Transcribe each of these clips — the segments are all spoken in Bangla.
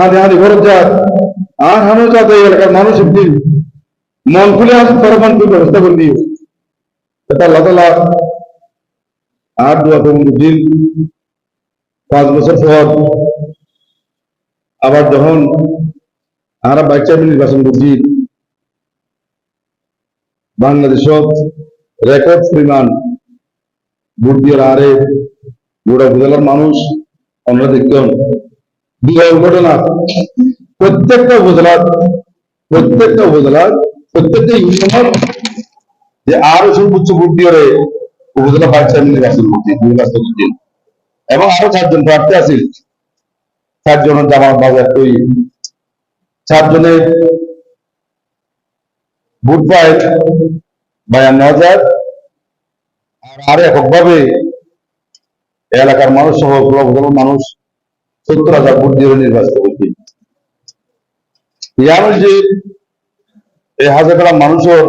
হাতে হাতে খরচ যাক আর হানো যাতে এলাকার মানুষ একদিন মন খুলে আসুন তারা মন ব্যবস্থা করে দিও এটা আল্লাহ তালা আর দোয়া কবুল দিন, পাঁচ বছর পর আবার যখন বাইক চাইবে নির্বাচন করছি বাংলাদেশত রেকর্ড পরিমাণ ভোট দিয়ে আরে গোটা উপজেলার মানুষ আমরা দেখতাম বিবাহ ঘটনা প্রত্যেকটা উপজেলার প্রত্যেকটা উপজেলার প্রত্যেকটা ইউনিয়নের যে আরও সর্বোচ্চ ভোট দিয়ে উপজেলা বাইক চাইবে নির্বাচন করছি নির্বাচন দিন এবং আরও চারজন প্রার্থী আছে। চারজনের জামাত বাজার তৈরি চারজনের ভোট পায় বায়ান্ন হাজার। আর আর এককভাবে এলাকার মানুষ সহ উপজেলার মানুষ সত্তর হাজার ভোট দিয়ে নির্বাচিত হয়েছে। এই হাজার মানুষের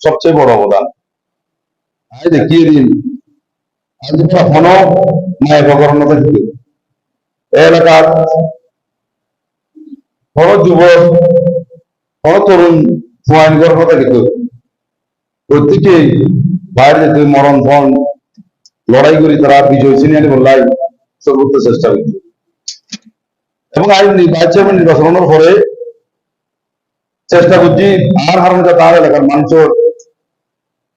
সবচেয়ে বড় অবদান। আজ দিন? আজ প্রকরণ এলাকার যুবক তরুণ করার কথা কিন্তু প্রত্যেকে বাইরে যেতে মরণ ফন লড়াই করি তারা বিজয় আনি বললাই সর্বোচ্চ চেষ্টা করছে। এবং আজ ভাইস চেয়ারম্যান নির্বাচনের পরে চেষ্টা করছি আর হারানো যাতে আর এলাকার মানুষের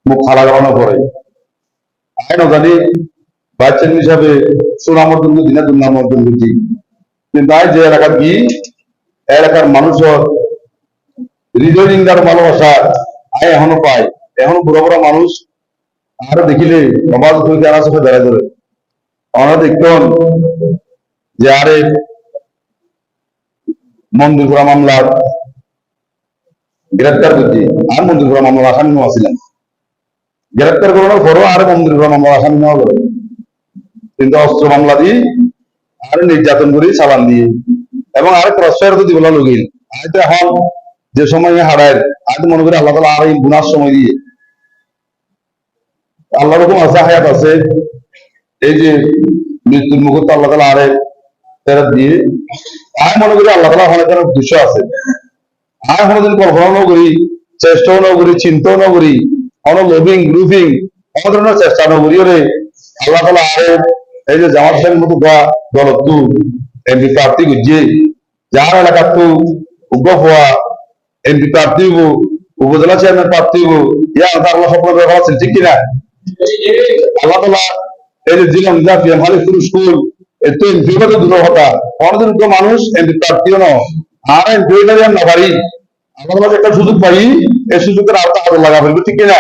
মুখ খালা করানোর পরে। আইন জানি ভাইস চেয়ারম্যান হিসাবে সুনাম অর্জন করছি না দুর্নাম অর্জন করছি কিন্তু আজ যে এলাকার কি, এলাকার মানুষের হৃদয় নিন্দার ভালোবাসা আয় এখনও পায়। এখনও বুড়ো বুড়ো মানুষ আরও দেখিলে সমাজ থেকে দাঁড়ায় ধরে আমরা দেখতাম যে আরে মন্দির করা মামলার গ্রেপ্তার করছি আর মন্দির করা মামলার আসামি নেওয়া ছিলেন গ্রেপ্তার করানোর পরও আর মন্দির করা মামলার আসামি নেওয়া করে কিন্তু অস্ত্র মামলা দিয়ে আর নির্যাতন করি চালান দিয়ে এবং আর প্রশ্রয়ের তো দিবলা লগিল আজ এখন যে সময় হারায় আজ মনে করি আল্লাহ তালা আর এই গুনার সময় দিয়ে আল্লাহ রকম আছে, হায়াত আছে। এই যে মৃত্যুর মুহূর্তে আল্লাহ তালা আরে ফেরত দিয়ে, আমি মনে করি আল্লাহ তালা অনেক অনেক দৃশ্য আছে। আমি কোনোদিন কল্পনাও করি, চেষ্টাও না করি, চিন্তাও না করি, কোনো লোভিং গ্রুপিং কোনো ধরনের চেষ্টা না করি। ওরে আল্লাহ তালা আরে, এই যে জামাত সাহেবের মতো গা দলত তু এমপি প্রার্থী বুঝছে যার এলাকার তু উগ্র হওয়া এমপি প্রার্থী হব, উপজেলা চেয়ারম্যান প্রার্থী হব, ইয়া আল্লাহ স্বপ্ন ব্যবহার আছে ঠিক কিনা? আল্লাহ তালা এই যে জিলাম জাফিয়া মালিকপুর স্কুল এত এমপি তো দূর কথা অনেক উগ্র মানুষ এমপি প্রার্থীও ন আর এমপি না না পারি। আমার মাঝে একটা সুযোগ পাই, এই সুযোগের আওতা আরও লাগা ফেলবে ঠিক কিনা?